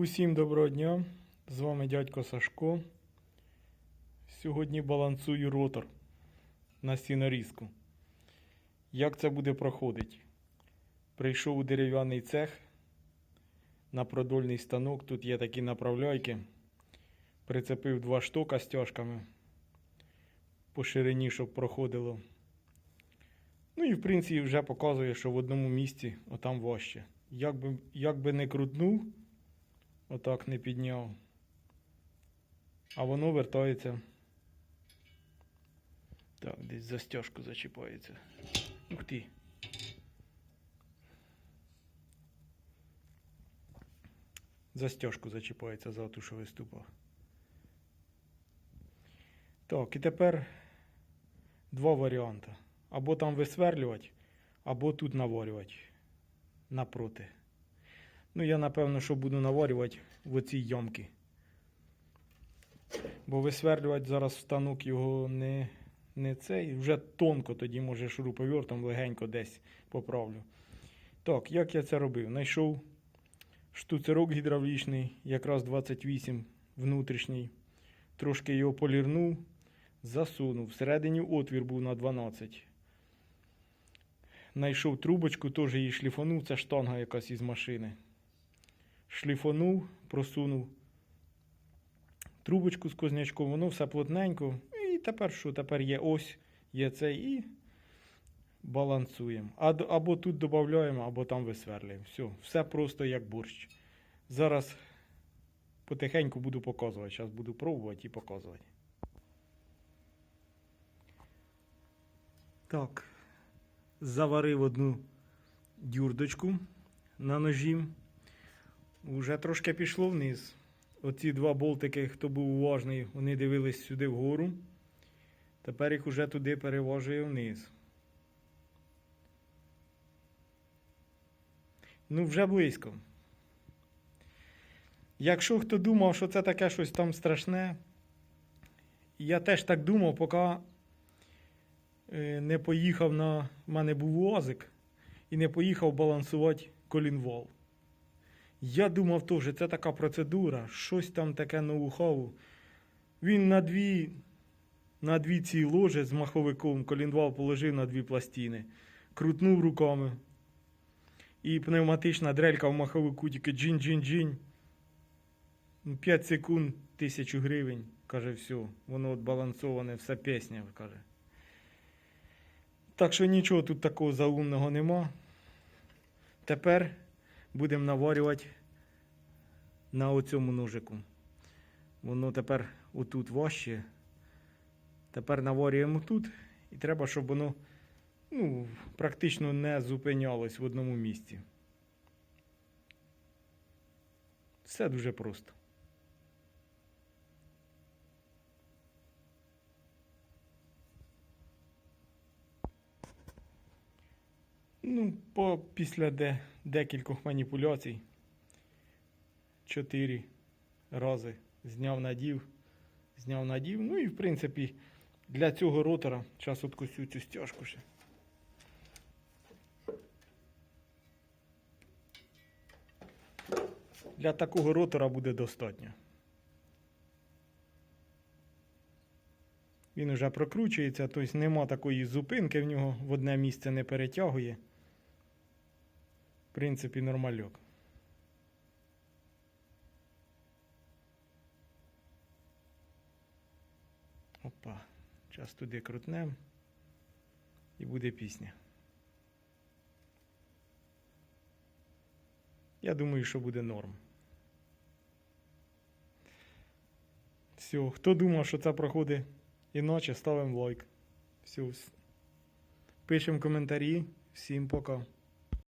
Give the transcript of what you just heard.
Усім доброго дня! З вами дядько Сашко. Сьогодні балансую ротор на сінорізку. Як це буде проходити? Прийшов у дерев'яний цех на продольний станок. Тут є такі направляйки. Прицепив два штока стяжками по ширині, щоб проходило. Ну і в принципі вже показує, що в одному місці отам важче. Як би, як би не крутнув, отак не підняв. А воно вертається. Так, десь застяжку зачіпається. Ух ти. Застяжку зачіпається за ту, що виступав. Так, і тепер два варіанти. Або там висверлювати, або тут наварювати напроти. Ну, я напевно, що буду наварювати в оцій ямки. Бо висверлювати зараз станок його не, не цей. Вже тонко тоді, може, шуруповертом легенько десь поправлю. Так, як я це робив? Знайшов штуцерок гідравлічний, якраз 28 внутрішній. Трошки його полірнув, засунув. Всередині отвір був на 12. Знайшов трубочку, теж її шліфанув. Це штанга якась із машини. Шліфанув, просунув трубочку з кознячком, воно все плотненько. І тепер що? Тепер є ось, є це і балансуємо. Або тут додаємо, або там висверлюємо. Все, все просто як борщ. Зараз потихеньку буду показувати. Зараз буду пробувати і показувати. Так, заварив одну дюрдочку на ножі. Уже трошки пішло вниз. Оці два болтики, хто був уважний, вони дивились сюди вгору. Тепер їх уже туди перевожує вниз. Ну, вже близько. Якщо хто думав, що це таке щось там страшне, я теж так думав, поки е, не поїхав на. в мене був УАЗик і не поїхав балансувати колінвал. Я думав теж, це така процедура, щось там таке ноу-хау. Він на дві, на дві ці ложі з маховиком колінвал положив на дві пластини, крутнув руками. І пневматична дрелька в маховику тільки джин-джин-джин. 5 секунд, тисячу гривень. Каже, все, воно от балансоване, все пісня, каже. Так що нічого тут такого заумного нема. Тепер будемо наварювати на оцьому ножику. Воно тепер отут важче. Тепер наварюємо тут. І треба, щоб воно ну, практично не зупинялось в одному місці. Все дуже просто. Ну, по, після де, декількох маніпуляцій. Чотири рази зняв надів, зняв надів. Ну і в принципі для цього ротора, зараз откусю цю стяжку ще. Для такого ротора буде достатньо. Він вже прокручується, тобто нема такої зупинки в нього, в одне місце не перетягує. В принципі, нормальок. Опа. Зараз туди крутнем. І буде пісня. Я думаю, що буде норм. Все, хто думав, що це проходить іначе, ставимо лайк. Все. Пишемо коментарі. Всім пока.